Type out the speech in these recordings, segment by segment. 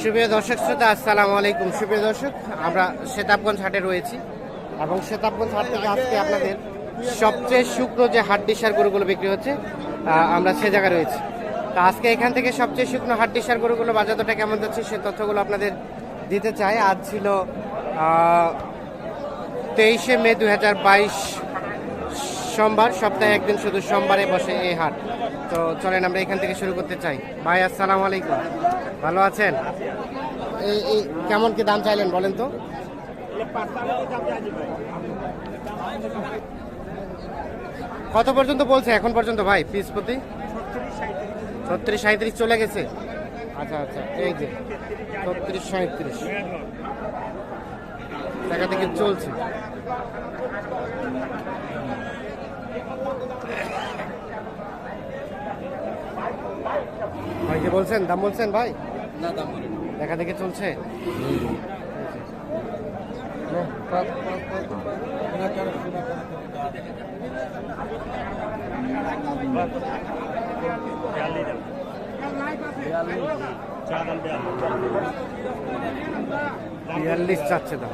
সুপ্রিয় দর্শক শ্রোতা, আসসালামু আলাইকুম। সুপ্রিয় দর্শক, আমরা সেতাবগঞ্জ হাটে রয়েছি এবং সেতাবগঞ্জ হাট থেকে আজকে আপনাদের সবচেয়ে শুকনো যে হাড্ডি সার গরুগুলো বিক্রি হচ্ছে আমরা সে জায়গায় রয়েছি। তা আজকে এখান থেকে সবচেয়ে শুকনো হাড্ডি সার গরুগুলো বাজারটা কেমন যাচ্ছে সে তথ্যগুলো আপনাদের দিতে চাই। আজ ছিল তেইশে মে দুই হাজার বাইশ সোমবার, সপ্তাহে একদিন শুধু সোমবারে বসে এই হাট। তো চলেন আমরা এখান থেকে শুরু করতে চাই। ভাই, আসসালামু আলাইকুম। ভালো আছেন? এই কেমন কি দাম চাইলেন বলেন তো? কত পর্যন্ত বলছে এখন পর্যন্ত ভাই পিস প্রতি? ছত্রিশ সাঁত্রিশ চলে গেছে। আচ্ছা আচ্ছা এই যে, ছত্রিশ সাঁত্রিশ দেখা থেকে চলছে। ভাই যে বলছেন? দাম বলছেন ভাই? না দাম বলেন। দেখা দেখি চলছে। বিয়াল্লিশ চাচ্ছে দাম।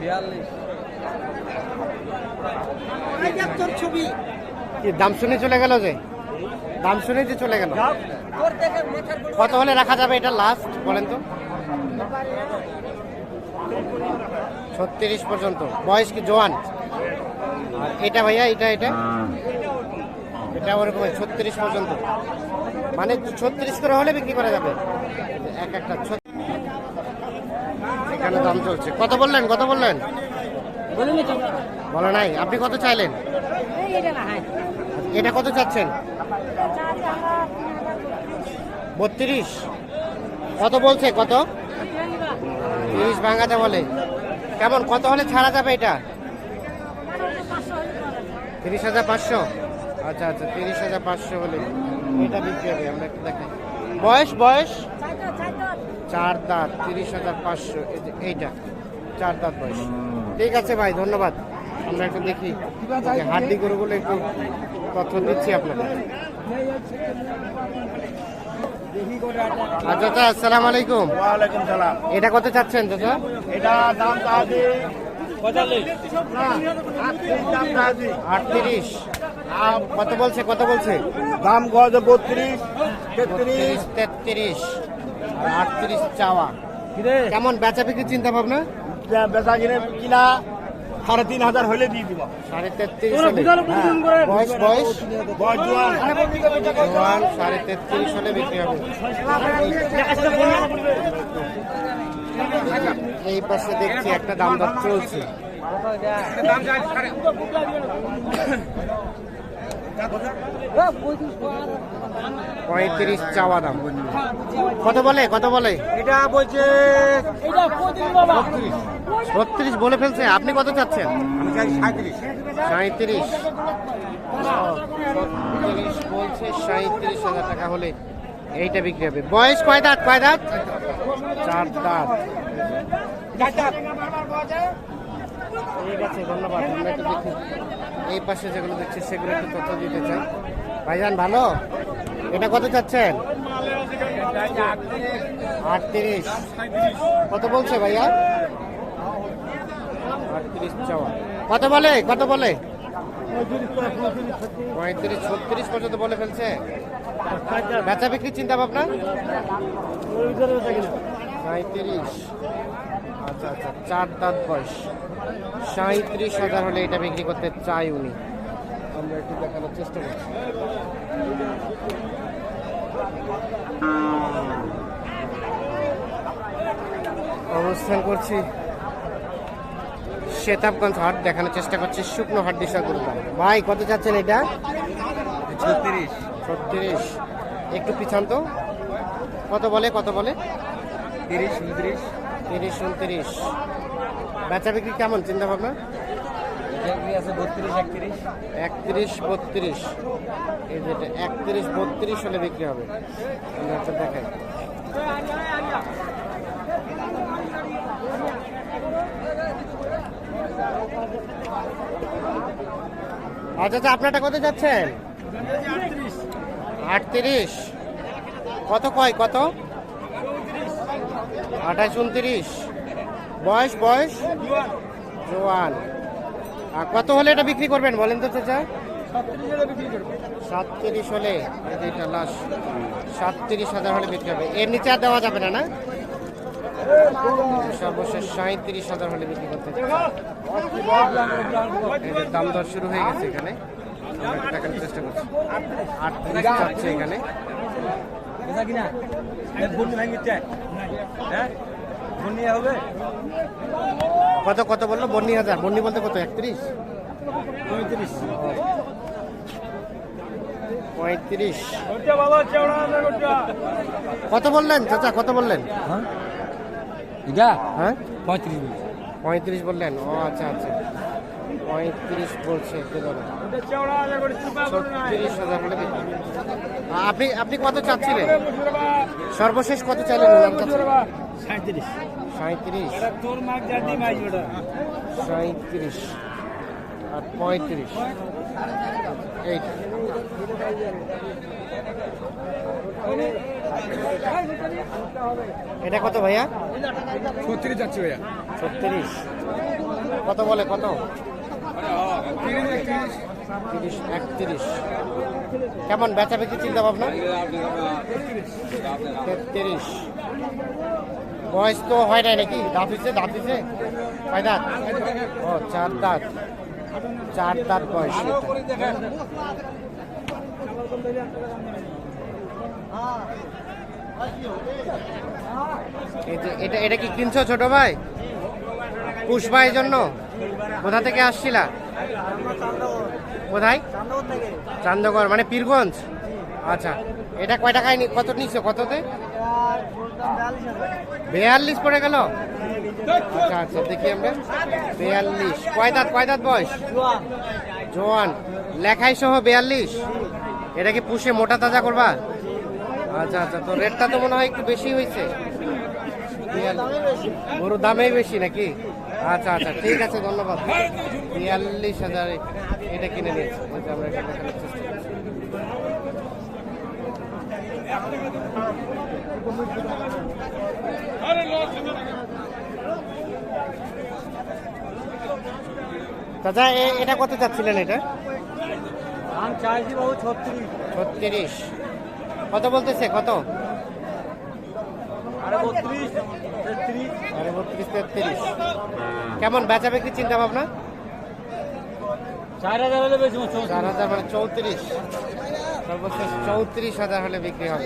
বিয়াল্লিশ। কি, দাম শুনে চলে গেল যে? দাম শুনে যে চলে গেল। কত হলে রাখা যাবে এটা লাস্ট বলেন তো? ছত্রিশ পর্যন্ত। বয়স কি, জোয়ান? এটা ভাইয়া, এটা এটা? এটা ওরকম ছত্রিশ পর্যন্ত। মানে ছত্রিশ করে হলে বিক্রি করা যাবে। এক একটা এখানে দাম চলছে। কত বললেন কত বললেন? বলো নাই, আপনি কত চাইলেন? এটা কত চাচ্ছেন? বত্রিশ। কত বলছে, কত? তিরিশ ভাঙাতে বলে। কেমন, কত হলে ছাড়া যাবে এটা? তিরিশ হাজার পাঁচশো? আচ্ছা আচ্ছা তিরিশ হাজার পাঁচশো হলে এটা বিক্রি হবে, আমরা একটু দেখাই বয়স বয়স? চার দাঁত, তিরিশ হাজার পাঁচশো, এই এইটা, চার দাঁত বয়স। ঠিক আছে ভাই, ধন্যবাদ। আমরা একটু দেখি। হাড্ডি গরুগুলো একটু তথ্য দিচ্ছি আপনাদের। চাচা আসসালামু আলাইকুম। ওয়ালাইকুম সালাম। এটা কত চাচ্ছেন চাচা এটা দাম আটত্রিশ। কত বলছে কত বলছে? দাম গজ বত্রিশ তেত্রিশ। তেত্রিশ। আর আটত্রিশ চাওয়া। কেমন বেচা বিক্রির চিন্তা ভাবনা? বেচা কিনে কিনা সাড়ে তিন হাজার হলে দিয়ে দিব। সাড়ে তেত্রিশ হলে। বয়স বয়স। বয়স। জোয়ান জোয়ান সাড়ে তেত্রিশ হলে বিক্রি হবে। এই পাশে দেখছি একটা দাম দর চলছে। পঁয়ত্রিশ চাওয়া দাম। কত বলে কত বলে? এটা বলছে বত্রিশ। বলে ফেলছে আপনি কত চাচ্ছেন? আমি চাই সাঁত্রিশ। সাঁত্রিশ। বলছে সাঁত্রিশ হাজার টাকা হলে এইটা বিক্রি হবে। বয়স কয় দাঁত? কয় দাঁত। চার দাঁত। ঠিক আছে, ধন্যবাদ। আমরা একটু দেখি। এই পাশে যেগুলো দেখছি, সেগুলো একটু তথ্য দিতে চাই। ভাইজান, ভালো? এটা কত চাচ্ছেন? আটত্রিশ। কত বলছে ভাইয়া? আটত্রিশ চাওয়া। কত বলে? কত বলে? পঁয়ত্রিশ, ছত্রিশ পর্যন্ত বলে ফেলছে। বেচা বিক্রির চিন্তা ভাবনা সাঁত্রিশ আচ্ছা আচ্ছা চার দাঁত বয়স। সাঁত্রিশ হাজার হলে এটা বিক্রি করতে চাই উনি। আমরা একটু দেখানোর চেষ্টা করছি। অবস্থান করছি শেতাবগঞ্জ হাট দেখানোর চেষ্টা করছি শুকনো হাট দিশা করলাম ভাই কত চাচ্ছেন এটা? ছত্রিশ। ছত্রিশ। একটু পিছান তো। কত বলে কত বলে? তিরিশ উনত্রিশ তিরিশ উনত্রিশ। বেচা বিক্রি কেমন চিন্তা ভাবনা? একত্রিশ। বত্রিশ। এই যেটা একত্রিশ বত্রিশ হলে বিক্রি হবে। দেখাই। আচ্ছা আচ্ছা আপনারটা কত যাচ্ছেন? আটত্রিশ। কত কয় কত? আঠাশ উনত্রিশ। বয়স বয়স? জোয়ান। আর কত হলে এটা বিক্রি করবেন বলেন তো চাচা? সাতত্রিশ হলে। এটা লাস্ট সাতত্রিশ হাজার হলে বিক্রি হবে। এর নিচে আর দেওয়া যাবে না না? সর্বশেষ সাঁত্রিশ হাজার হলে বিক্রি করতে যে দাম দর শুরু হয়ে গেছে এখানে। চেষ্টা করছি। আটত্রিশ চাচ্ছে এখানে। বুঝা কিনা বন্যি ভাঙিতে হ্যাঁ? বন্যি হবে? কত কত বলল? বন্নি হাজার। বন্নি বলতে কত? একত্রিশ? পঁয়ত্রিশ। পঁয়ত্রিশ। কত বললেন চাচা? কত বললেন? হ্যাঁ? হ্যাঁ? পঁয়ত্রিশ পঁয়ত্রিশ বললেন। ও আচ্ছা আচ্ছা। পঁয়ত্রিশ বলছে। ছত্রিশ হাজার হলে আপনি আপনি কত চাচ্ছিলেন? সর্বশেষ কত চাইলেন সাঁত্রিশ সাঁত্রিশ সাঁত্রিশ আর পঁয়ত্রিশ। এইটা এটা কত ভাইয়া? ছত্রিশ যাচ্ছে ভাইয়া। ছত্রিশ। কত বলে কত? তিরিশ, একত্রিশ। কেমন বেচা বেচি চিন্তা ভাবনা? তেত্রিশ। বয়স তো হয় নাই নাকি? দাঁত হয়েছে দাঁত হয়েছে কয় দাঁত ও, চার দাঁত। চার দাঁত বয়স এটা। এটা কি কিনছো ছোট ভাই? পুষ্পার জন্য? কোথা থেকে আসছিলা? কোথায়? চান্দগড় মানে পীরগঞ্জ? আচ্ছা এটা কয় টাকায় কত নিচ্ছ কততে? বেয়াল্লিশ পড়ে গেল? আচ্ছা আচ্ছা দেখি আমরা। বেয়াল্লিশ। কয় দাঁত, কয় বয়স? জোয়ান। লেখাই সহ বেয়াল্লিশ? এটা কি পুষে মোটা তাজা করবা? আচ্ছা আচ্ছা তো রেটটা তো মনে হয় একটু বেশি হয়েছে গরুর দামেই বেশি নাকি? আচ্ছা আচ্ছা ঠিক আছে ধন্যবাদ। বিয়াল্লিশ হাজার এটা কিনে নিয়েছি। আমরা এটা দেখানোর চেষ্টা করছি। চাচা এ- এটা কত চাচ্ছিলেন এটা? ছত্রিশ। কত বলতেছে? কত? বত্রিশ তেত্রিশ কেমন বেচা বিক্রি চিন্তা ভাবনা? চার হাজার হলে বেশি চার হাজার মানে চৌত্রিশ। সর্বশেষ চৌত্রিশ হাজার হলে বিক্রি হবে।